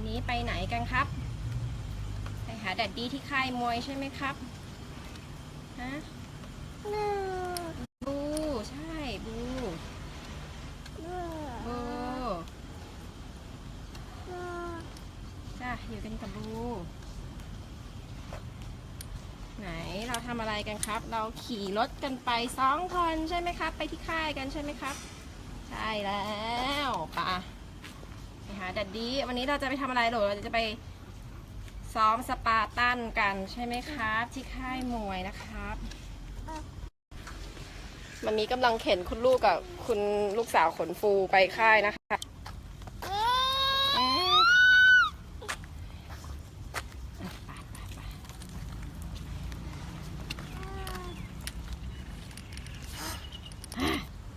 วันนี้ไปไหนกันครับ ไปหาแดดดี้ที่ค่ายมวยใช่ไหมครับ ฮะ บู ใช่ บู บู จ้ะอยู่กันกับบู ไหนเราทำอะไรกันครับ เราขี่รถกันไปสองคนใช่ไหมครับ ไปที่ค่ายกันใช่ไหมครับ ใช่แล้วปะ ไปหาดัดดี้วันนี้เราจะไปทำอะไรหรอเราจะไปซ้อมสปาร์ตันกันใช่ไหมครับ ที่ค่ายมวยนะครับมันมีกำลังเข็นคุณลูกกับคุณลูกสาวขนฟูไปค่ายนะคะอืมไปไปไป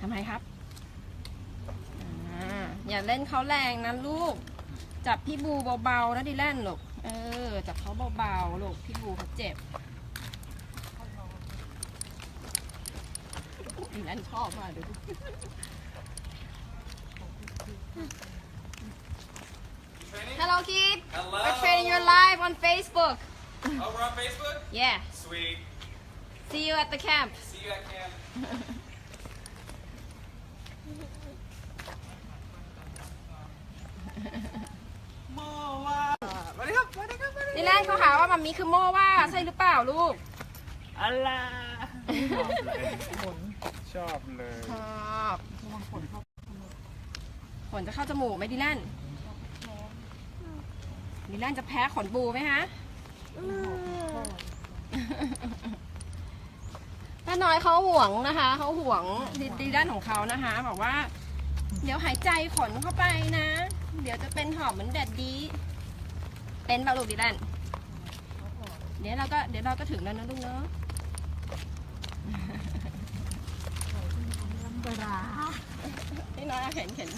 ทำไมครับ อ่าอย่าเล่นเขาแรงนะลูก จับพี่บูเบาๆนะดิแลนลูก เออ จับเขาเบาๆลูก พี่บูเขาเจ็บดิแลนชอบมากดูดิ Hello kid Hello. We're training your live on Facebook Oh, we're on Facebook? Yeah Sweet. See you at the camp See you at camp. โมว่าสวัสดีครับสวัสดีครับสวัสดีดิแลนเขาหาว่ามัมมี่คือโม่ว่าใช่หรือเปล่าลูกอะไรชอบเลยชอบขนจะเข้าจมูกไหมดิแลนดิแลนจะแพ้ขนบูไหมฮะป้าน้อยเขาห่วงนะคะ เขาห่วงดิดิแลนของเขานะคะ บอกว่า เดี๋ยวหายใจขนเข้าไปนะ เดี๋ยวจะเป็นหอบเหมือนแดดดี เป็นเปล่าลูกดิแลนเดี๋ยวเราก็เดี๋ยวเราก็ถึงแล้วนะลูกเนาะลำบากนี่นะเห็นเห็น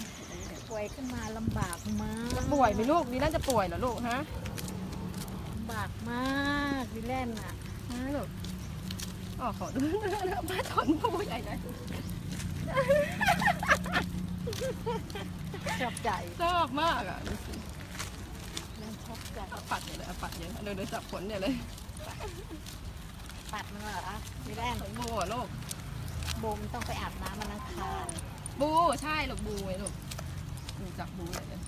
ป่วยขึ้นมาลำบากมากจะป่วยไหมลูกดิแลนจะป่วยเหรอลูกฮะลำบากมากดิแลนอะฮะลูกอ๋อขอดูป้าถอนบูใหญ่เลย ชอบใจชอบมากอะดูสิแลนชอบใจเอาปัดเนี่ยเลยเอาปัดเนี่ยเดี๋ยวเดี๋ยวจับขนเนี่ยเลยปัดมันเหรอดิแลนบูอะลูกโบมต้องไปอาบน้ำมันอังคารบูใช่ลูกบูไงลูกดูจับบูเลยเลย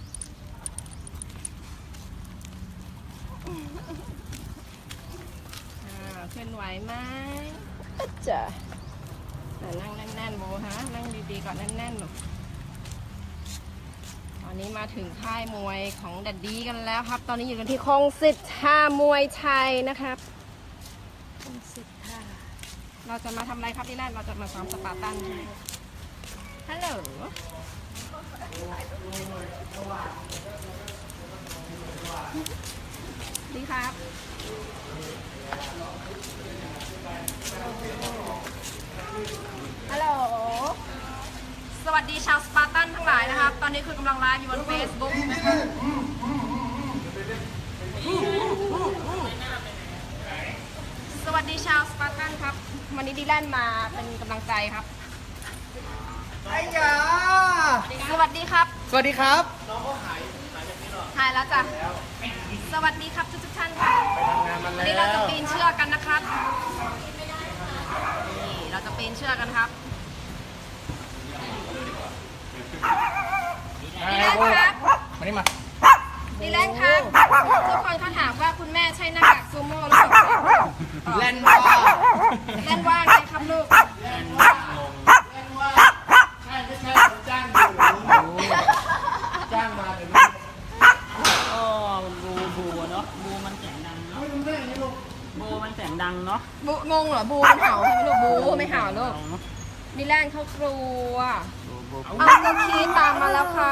อ่าเคลื่อนไหวไหมจ้ะอะนั่งแน่นๆบูฮะ นั่งดีๆก่อนแน่นๆลูกต อนนี้มาถึงค่ายมวยของดัดดี้กันแล้วครับ ตอนนี้อยู่กันที่คลองสิทธามวยไทยนะครับต้องสิทธาเราจะมาทำอะไรครับที่แรกเราจะมาซ้อมสปาร์ตันใช่ไหมฮัลโหลดีครับ ฮัลโหล สวัสดีชาวสปาร์ตันทั้งหลาย นะครับตอนนี้คือกำลังไลฟ์อยู่บน Facebook นะครับสวัสดีชาวสปาร์ตันครับ วันนี้ดีแลนมาเป็นกำลังใจครับ ไอ้ยาสวัสดีครับ สวัสดีครับ หายแล้วจ้ะ สวัสดีครับทุกทุกๆท่านครับงานมาวันแล้นี้เราจะวปีนเชือกกันนะครับนี่เราจะปีนเชือกกันครับดีแลนครับ มานี่มา ดีแลนครับ ทุกคนเขาถามว่าคุณแม่ใช่หน้ากากซูโม่หรือเปล่า แลนว่า แลนว่าไงครับลูก ใช่ไม่ใช่ผมจ้างอยู่จ้างมาเดี๋ยวนี้ ก็บูบูเนาะบูมันเสียงดังเนาะบูมันเสียงดังเนาะ บูงงเหรอบูมันเห่าใช่ไหมลูกบูไม่เห่าลูกดีแลนเขากลัวบูบูเอาเจ้าคีตามมาแล้วค่ะ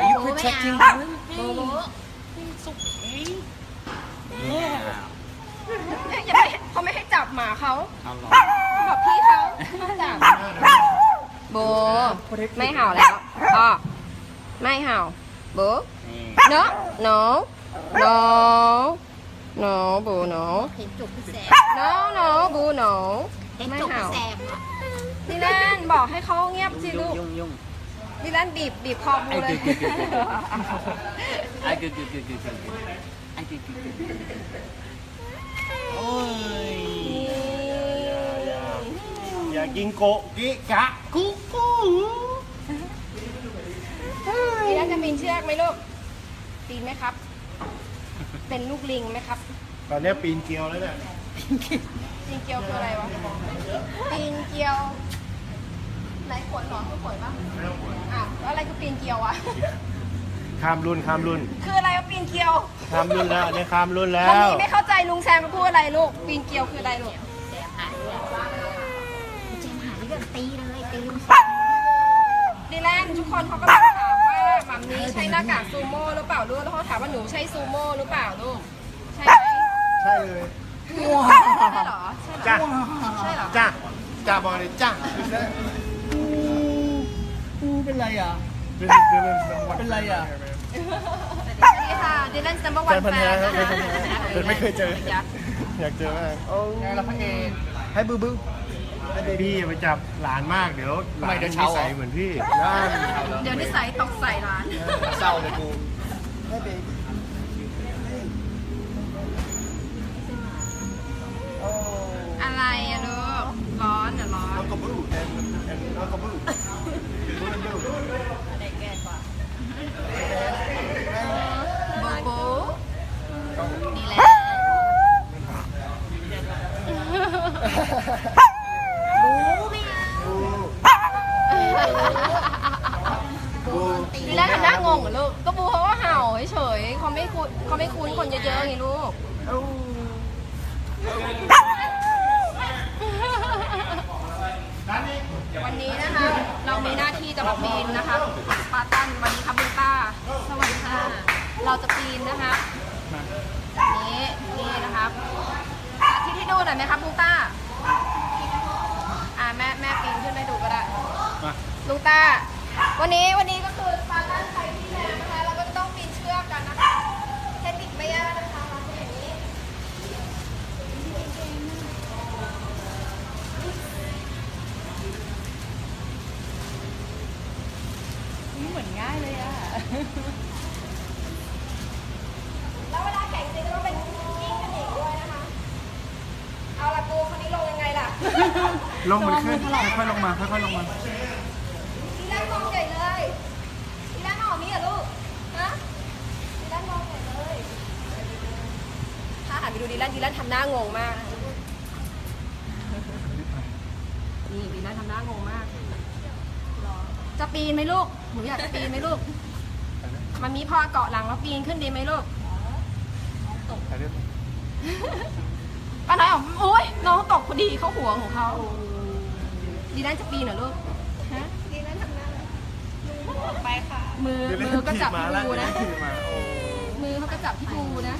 Are you protecting him อย่าไปเขาไม่ให้จับหมาเขาเอาหรอบอกพี่เขาห้ามจับโบไม่เห่าแล้วพ่อไม่เห่าโบนี่เนาะเนาะเนาะเนาะโบเนาะเห็นจุกพี่แซมเนาะเนาะโบเนาะเห็นไม่จุกเห่าพี่แซมนี่แน่นบอกให้เขาเงียบสิลูก ยุ่งยุ่ง ดิแลนบีบบีบคอบูเลยไอ้กึกกึกกึกกึกกึกไอ้กึกกึกกึกโอ้ยอย่ากินโกะกิกะกุ๊กกูดิแลนจะปีนเชือกไหมลูกปีนไหมครับ เป็นลูกลิงไหมครับตอนนี้ปีนเกลียวแล้วเนี่ยปีนเกลียวคืออะไรวะปีนเกลียวไหนขนเหรอคือขนปะอะแล้วอะไรคือปีนเกลียววะข้ามรุ่นข้ามรุ่น คืออะไรวะปีนเกลียวข้ามรุ่นแล้วอันนี่ข้ามรุ่นแล้วันว นี้ไม่เข้าใจลุงแซมมาพูดอะไรลูก ปีนเกลียวคืออะไรลูก เจมหาเรื่องตีเลยตีลุง ดีแลนทุกคนเขาก็ถามว่าหมัมนี้ใช่หน้ากากซูโม่หรือเปล่าลูกแล้วเขาถามว่าหนูใช่ซูโม่หรือเปล่าลูกใช่ไหมใช่เลยใช่เหรอใช่เหรอจ้าใช่เหรอจ้าจ้าบอกเลยจ้ากูเป็นไรอะเป็นเป็นเป็นเป็นไรอะสวัสดีค่ะดีแลนซัมเบอร์วันแฟนพันธุ์แฟแท้นครับนะคะเป็นไม่เคยเจอยักษ์อยากเจอมากโอ้ไงล่ะพระเอกให้บื้อบื้อ ให้เบบี้อย่าไปจับหลานมากเดี๋ยวหลานนิสัยเหมือนพี่ย่านเดี๋ยวนิสัยตกใส่ร้าน เศร้าเลยกูอะไรอะลูกร้อนอะร้อนน้องกระบูแอนแอนน้องกระบูบูนบู บูบูดีแลนดีแลนทำหน้างงเหรอลูก ก็บูเขาก็เห่าเฉยๆเขาไม่คุ้ นเขาไม่คุ้นคนเยอะๆไงลูกวันนี้นะคะ เรามีหน้าที่จะมาปีนนะคะสปาร์ตันวันนี้ครับบุญป้าสวัสดีค่ะ เราจะปีนนะคะนี่นี่นะครับสาธิตให้ดูหน่อยไหมครับลุงต้าอ่าแม่แม่ปีนขึ้นให้ดูก็ได้มาลุงต้า วันนี้วันนี้ก็ ง่ายเลยอะ แล้วเวลาแข่งจริงก็ต้องเป็นกิ้งกันเองด้วยนะคะ เอาละกูคนนี้ลงยังไงล่ะ ลงมันขึ้นค่อยๆลงมาค่อยๆลงมาทีแรกมองใหญ่เลยทีแรกมองแบบนี้เหรอลูก ฮะทีแรกมองใหญ่เลย ถ้าหันไปดูดีแลนดีแลนทำหน้างงมากนะคะนี่ดีแลนทำหน้างงมาก จะปีนไหมลูกห นูอยากจะปีนไหมลูก มันมีพ่อเกาะหลังแล้วปีนขึ้นดีไหมลูก ป้าน้อยบอกโอ๊ยน้องตกพอดีเขาหัวของเขาดีแลนจะปีนเหรอลูกฮะดีแลนทำหน้าไปค่ะ มือมือก็จับที่บูนะขี่มาโอ้มือเขาก็จับที่บูนะ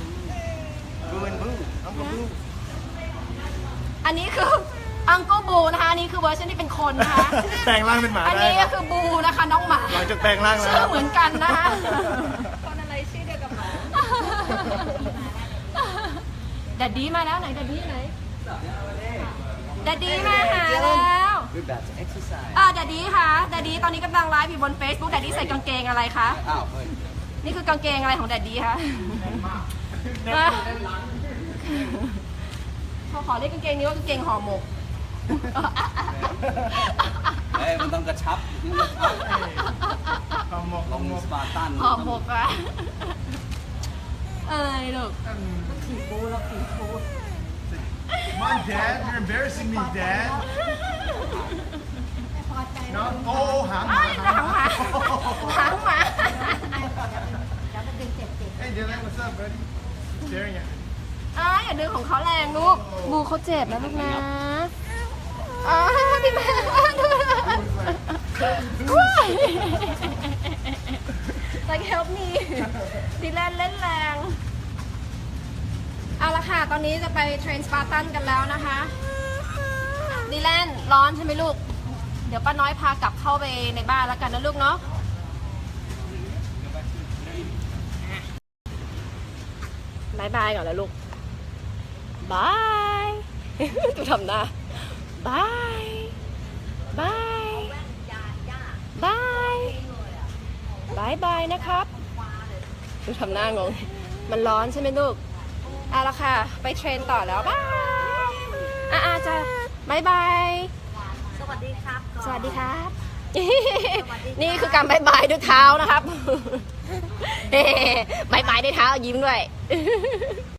บูนบูน้องกระบูอันนี้คืออังโก บูนะคะอันนี้คือเวอร์ชันที่เป็นคนนะคะ แปลงร่างเป็นหมาอันได้นี้ก็คือบูนะคะน้องหมาหลังจากแปลงร่างแล้วชื่อเหมือนกันนะคะ คนอะไรชื่อเดียวกับหมาแดดดี้มาแล้วไหนแดดดี้ไหนแดดดี้มาหาแล้วรูปแบบจะ exercise อ่าแดดดี้คะแดดดี้ตอนนี้กำลังไลฟ์อยู่บน Facebook แดดดี้ใส่กางเกงอะไรคะ อ้าวเฮ้ยนี่คือกางเกงอะไรของแดดดี้คะมาเขาขอเรียกกางเกงนี้ว่ากางเกงห่อหมก เฮ้ยมันต้องกระชับมันกระชับเอาหมกลงสปาร์ตันห่อหมกอะเอ้ยลูก Come on Dad you're embarrassing me Dad น้องโอ้หางหไอ้มายหางหมาหางหมา Hey Dylan what's up buddy Staring at me อ้าอย่าดึงของเขาแรงลูก บูเขาเจ็บนะลูกนะ อ้าพี่แม่ว้าย like help me ดีแลนเล่นแรง เอาละค่ะ ตอนนี้จะไปเทรนสปาร์ตันกันแล้วนะคะดีแลนร้อนใช่ไหมลูก เดี๋ยวป้าน้อยพากลับเข้าไปในบ้านแล้วกันนะลูกเนาะบายบายก่อนแล้วลูกบาย ดูทำหน้า บายบายบายบายบายนะครับดูทำหน้างง มันร้อนใช่ไหมลูกเอาละค่ะ ไปเทรนต่อแล้วบายอะอาจะบายบายสวัสดีครับก่อนสวัสดีครับ สวัสดีครับ นี่คือการบายบายด้วยเท้านะครับบายบายด้วยเท้ายิ้มด้วย